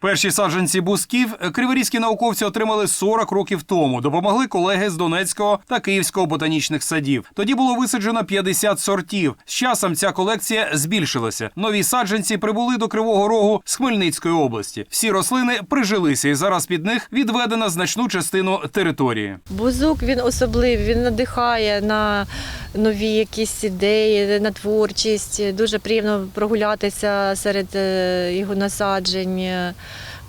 Перші саджанці бусків криворізькі науковці отримали 40 років тому. Допомогли колеги з Донецького та Київського ботанічних садів. Тоді було висаджено 50 сортів. З часом ця колекція збільшилася. Нові саджанці прибули до Кривого Рогу з Хмельницької області. Всі рослини прижилися, і зараз під них відведено значну частину території. Бузук він особливий, він надихає на нові якісь ідеї, на творчість. Дуже приємно прогулятися серед е, його насаджень.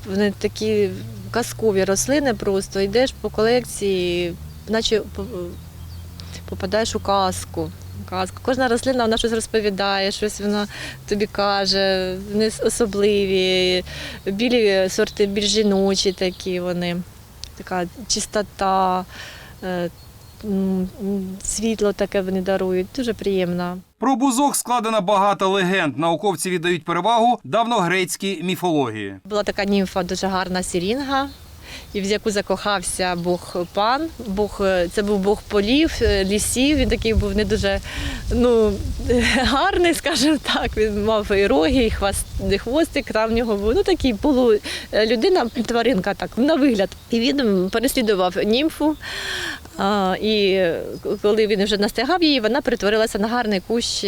Вони такі казкові рослини просто. Йдеш по колекції, наче попадаєш у казку. Казку. Кожна рослина вона щось розповідає, щось вона тобі каже. Вони особливі. Білі сорти більш жіночі такі вони така чистота, е, світло таке вони дарують. Дуже приємно. Про бузок складено багато легенд. Науковці віддають перевагу давньогрецькій міфології. Була така німфа дуже гарна сірінга. І в яку закохався Бог пан. Бог, е, це був Бог полів, е, лісів. Він такий був не дуже ну, гарний, скажімо так. Він мав і роги, і хвост, і хвостик, там в нього був ну, такий полу е, людина, тваринка так, на вигляд. І він переслідував німфу. А, і коли він вже настигав її, вона перетворилася на гарний кущ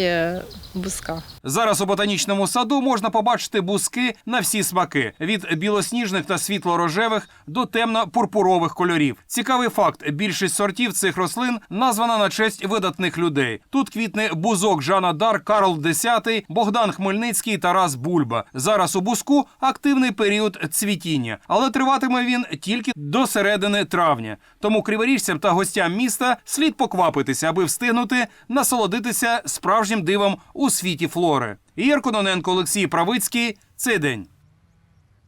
бузка. Зараз у ботанічному саду можна побачити бузки на всі смаки від білосніжних та світло-рожевих до темно-пурпурових кольорів. Цікавий факт: більшість сортів цих рослин названа на честь видатних людей. Тут квітне бузок Жана Дар, Карл X, Богдан Хмельницький, Тарас Бульба. Зараз у бузку активний період цвітіння, але триватиме він тільки до середини травня. Тому криворіжцям та гостям міста слід поквапитися, аби встигнути насолодитися справжнім дивом у світі флори. Ігор Кононенко, Олексій Правицький. Цей день.